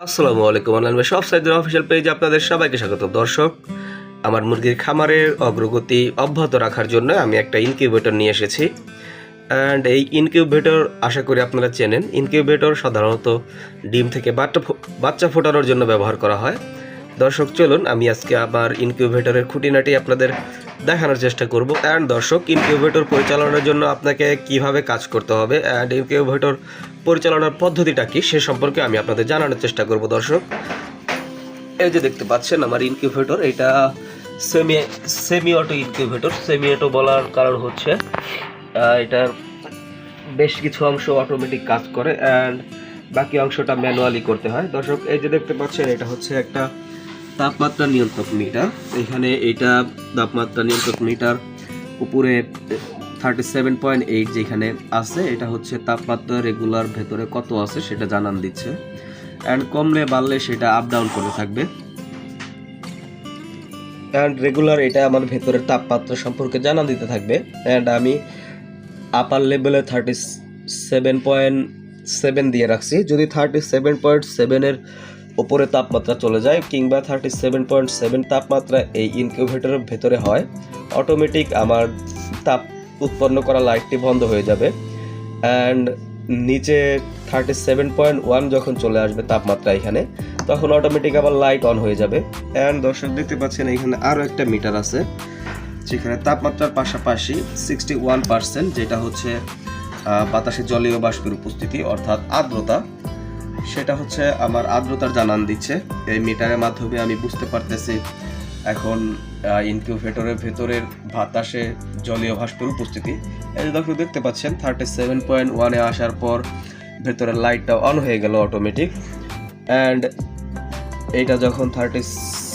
আসসালামু আলাইকুম অনলাইন সব সাইজের অফিসিয়াল পেজে আপনাদের সবাইকে স্বাগত। দর্শক, আমার মুরগির খামারের অগ্রগতি অব্যাহত রাখার জন্য আমি একটা ইনকিউবেটর নিয়ে এসেছি। অ্যান্ড এই ইনকিউবেটর আশা করি আপনারা চেনেন। ইনকিউবেটর সাধারণত ডিম থেকে বাচ্চা বাচ্চা ফোটানোর জন্য ব্যবহার করা হয়। দর্শক, চলুন, আমি আজকে আবার ইনকিউবেটরের খুঁটিনাটি আপনাদের দেখানোর চেষ্টা করব। অ্যান্ড দর্শক ইনকিউবেটর পরিচালনার জন্য আপনাকে কীভাবে কাজ করতে হবে অ্যান্ড ইনকিউবেটর পরিচালনার পদ্ধতিটা কি সে সম্পর্কে আমি আপনাদের জানানোর চেষ্টা করব দর্শক। এই যে দেখতে পাচ্ছেন আমার ইনকিউবেটর এটা semi semi auto incubator semi auto বলার কারণ হচ্ছে এটার বেশ কিছু অংশ অটোমেটিক কাজ করে অ্যান্ড বাকি অংশটা ম্যানুয়ালি করতে হয়। দর্শক, এই যে দেখতে পাচ্ছেন, এটা হচ্ছে একটা তাপমাত্রা নিয়ন্ত্রক মিটার। এখানে এটা তাপমাত্রা নিয়ন্ত্রক মিটার উপরে থার্টি সেভেন পয়েন্ট এইট যেখানে আছে, এটা হচ্ছে তাপমাত্রা রেগুলার ভেতরে কত আছে সেটা জানান দিচ্ছে। অ্যান্ড কমলে বাড়লে সেটা আপ ডাউন করে থাকবে। অ্যান্ড রেগুলার এটা আমার ভেতরের তাপমাত্রা সম্পর্কে জানান দিতে থাকবে। অ্যান্ড আমি আপার লেভেলে থার্টি সেভেন পয়েন্ট সেভেন দিয়ে রাখছি। যদি থার্টি সেভেন পয়েন্ট সেভেনের ওপরে তাপমাত্রা চলে যায় কিংবা থার্টি সেভেন পয়েন্ট সেভেন তাপমাত্রা এই ইনকিউবেটরের ভেতরে হয়। অটোমেটিক আমার তাপ উৎপন্ন করা লাইটটি বন্ধ হয়ে যাবে। অ্যান্ড নিচে থার্টি সেভেন পয়েন্ট ওয়ান যখন চলে আসবে তাপমাত্রা এখানে, তখন অটোমেটিক আবার লাইট অন হয়ে যাবে। অ্যান্ড দর্শক, দেখতে পাচ্ছেন এখানে আরও একটা মিটার আছে, যেখানে তাপমাত্রার পাশাপাশি সিক্সটি ওয়ান পার্সেন্ট যেটা হচ্ছে বাতাসে জলীয় বাষ্পের উপস্থিতি, অর্থাৎ আর্দ্রতা সেটা হচ্ছে আমার আর্দ্রতার জানান দিচ্ছে। এই মিটারের মাধ্যমে আমি বুঝতে পারতেছি এখন ইনকিউবেটরের ভেতরের বাতাসে জলীয় বাষ্পের উপস্থিতি। এই দর্শক দেখতে পাচ্ছেন থার্টি সেভেন পয়েন্ট ওয়ানে আসার পর ভেতরের লাইটটা অন হয়ে গেল অটোমেটিক অ্যান্ড এইটা যখন থার্টি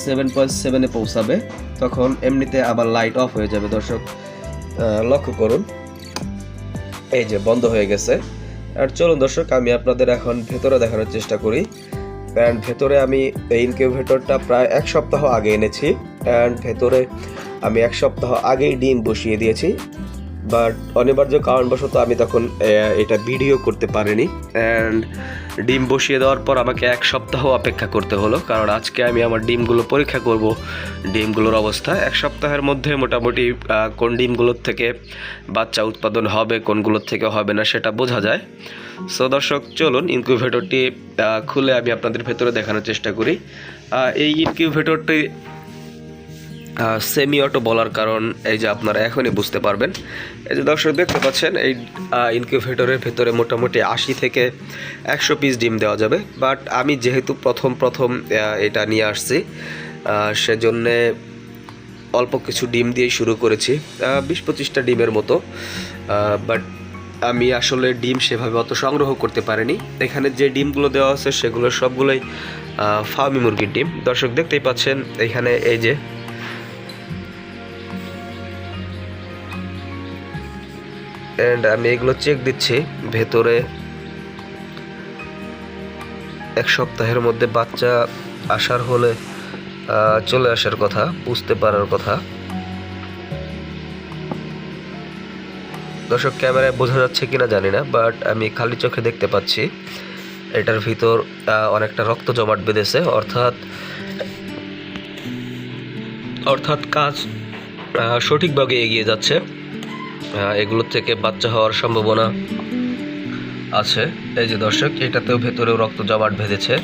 সেভেন পয়েন্ট সেভেনে পৌঁছাবে, তখন এমনিতে আবার লাইট অফ হয়ে যাবে দর্শক। লক্ষ্য করুন, এই যে বন্ধ হয়ে গেছে। আর চলুন দর্শক, আমি আপনাদের এখন ভেতরে দেখানোর চেষ্টা করি। অ্যান্ড ভেতরে আমি এই ইনকিউবেটরটা প্রায় এক সপ্তাহ আগে এনেছি। অ্যান্ড ভেতরে আমি এক সপ্তাহ আগেই ডিম বসিয়ে দিয়েছি। বাট অনিবার্য কারণবশত আমি তখন এটা ভিডিও করতে পারিনি। অ্যান্ড ডিম বসিয়ে দেওয়ার পর আমাকে এক সপ্তাহ অপেক্ষা করতে হলো, কারণ আজকে আমি আমার ডিমগুলো পরীক্ষা করব। ডিমগুলোর অবস্থা, এক সপ্তাহের মধ্যে মোটামুটি কোন ডিমগুলোর থেকে বাচ্চা উৎপাদন হবে, কোনগুলোর থেকে হবে না সেটা বোঝা যায়। সো দর্শক, চলুন ইনকিউভেটরটি খুলে আমি আপনাদের ভেতরে দেখানোর চেষ্টা করি। এই ইনকিউবেটরটি সেমি অটো বলার কারণ, এই যে আপনারা এখনই বুঝতে পারবেন। এই যে দর্শক দেখতে পাচ্ছেন, এই ইনকিউবেটরের ভেতরে মোটামুটি আশি থেকে একশো পিস ডিম দেওয়া যাবে। বাট আমি যেহেতু প্রথম প্রথম এটা নিয়ে আসছি সেজন্যে অল্প কিছু ডিম দিয়েই শুরু করেছি বিশ পঁচিশটা ডিমের মতো। বাট আমি আসলে ডিম সেভাবে অত সংগ্রহ করতে পারিনি। এখানে যে ডিমগুলো দেওয়া আছে, সেগুলো সবগুলোই ফার্মি মুরগির ডিম। দর্শক দেখতেই পাচ্ছেন, এখানে এই যে অ্যান্ড আমি এগুলো চেক দিচ্ছি। ভেতরে এক সপ্তাহের মধ্যে বাচ্চা আসার হলে চলে আসার কথা, বুঝতে পারার কথা। দর্শক, ক্যামেরায় বোঝা যাচ্ছে কিনা জানি না বাট আমি খালি চোখে দেখতে পাচ্ছি। এটার ভিতর অনেকটা রক্ত জমাট বেঁধেছে, অর্থাৎ অর্থাৎ কাজ সঠিকভাবে এগিয়ে যাচ্ছে। এগুলোর থেকে বাচ্চা হওয়ার সম্ভাবনা আছে। এই যে দর্শক, এটাতেও ভেতরেও রক্ত জমাট বেঁধেছে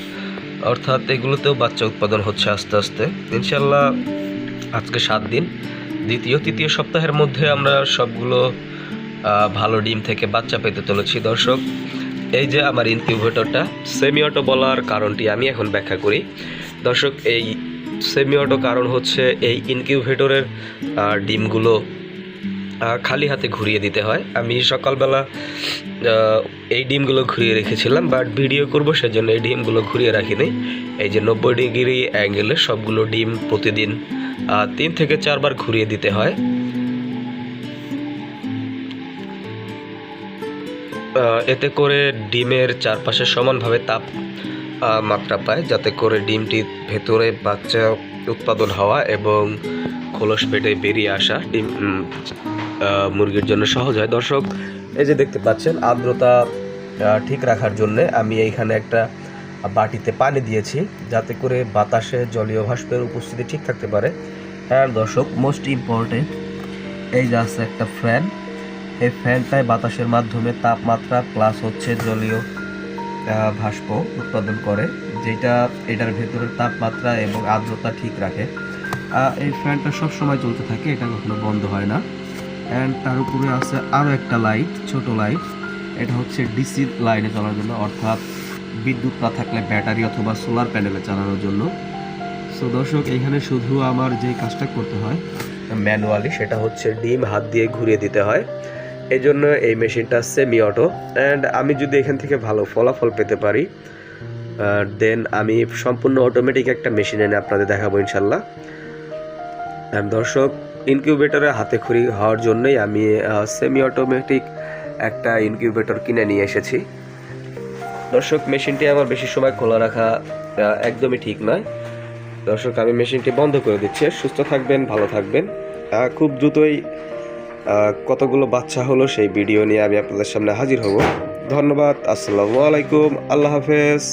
অর্থাৎ এগুলোতেও বাচ্চা উৎপাদন হচ্ছে আস্তে আস্তে। ইনশাল্লাহ আজকে সাত দিন। দ্বিতীয়, তৃতীয় সপ্তাহের মধ্যে আমরা সবগুলো ভালো ডিম থেকে বাচ্চা পেতে চলেছি। দর্শক, এই যে আমার ইনকিউবেটরটা সেমি অটো বলার কারণটি আমি এখন ব্যাখ্যা করি। দর্শক, এই সেমি অটো কারণ হচ্ছে এই ইনকিউবেটরের ডিমগুলো খালি হাতে ঘুরিয়ে দিতে হয়। আমি সকালবেলা এই ডিমগুলো ঘুরিয়ে রেখেছিলাম বাট ভিডিও করব সেজন্য এই ডিমগুলো ঘুরিয়ে রাখিনি। এই যে নব্বই ডিগ্রি অ্যাঙ্গেলে সবগুলো ডিম প্রতিদিন তিন থেকে চারবার ঘুরিয়ে দিতে হয়। এতে করে ডিমের চারপাশে সমানভাবে তাপ মাত্রা পায়, যাতে করে ডিমটি ভেতরে বাচ্চা উৎপাদন হওয়া এবং খোলস পেটে বেরিয়ে আসা ডিম মুরগির জন্য সহজ হয়। দর্শক, এই যে দেখতে পাচ্ছেন, আর্দ্রতা ঠিক রাখার জন্য আমি এইখানে একটা বাটিতে পানি দিয়েছি যাতে করে বাতাসে জলীয় ভাষ্পের উপস্থিতি ঠিক থাকতে পারে। হ্যাঁ দর্শক মোস্ট ইম্পর্টেন্ট এই যে আছে একটা ফ্যান এই ফ্যানটায় বাতাসের মাধ্যমে তাপমাত্রা প্লাস হচ্ছে জলীয় ভাস্প উৎপাদন করে, যেটা এটার ভেতরের তাপমাত্রা এবং আর্দ্রতা ঠিক রাখে। এই ফ্যানটা সব সময় চলতে থাকে, এটা কখনো বন্ধ হয় না। অ্যান্ড তার উপরে আছে আরও একটা লাইট ছোট লাইট এটা হচ্ছে ডিসি লাইনে চলার জন্য, অর্থাৎ বিদ্যুৎ না থাকলে ব্যাটারি অথবা সোলার প্যানেলে চালানোর জন্য। সো দর্শক এখানে শুধু আমার যে কাজটা করতে হয় ম্যানুয়ালি সেটা হচ্ছে ডিম হাত দিয়ে ঘুরিয়ে দিতে হয়। এই জন্য এই মেশিনটা সেমি অটো অ্যান্ড আমি যদি এখান থেকে ভালো ফলাফল পেতে পারি দেন আমি সম্পূর্ণ অটোমেটিক একটা মেশিন এনে আপনাদের দেখাবো ইনশাল্লাহ। দর্শক ইনকিউবেটরে হাতে খড়ি হওয়ার জন্যই আমি সেমি অটোমেটিক একটা ইনকিউবেটর কিনে নিয়ে এসেছি। দর্শক, মেশিনটি আমার বেশি সময় খোলা রাখা একদমই ঠিক নয়। দর্শক, আমি মেশিনটি বন্ধ করে দিচ্ছি। সুস্থ থাকবেন, ভালো থাকবেন। খুব দ্রুতই কতগুলো বাচ্চা হলো সেই ভিডিও নিয়ে আমি আপনাদের সামনে হাজির হব। ধন্যবাদ, আসসালামু আলাইকুম, আল্লাহ হাফেজ।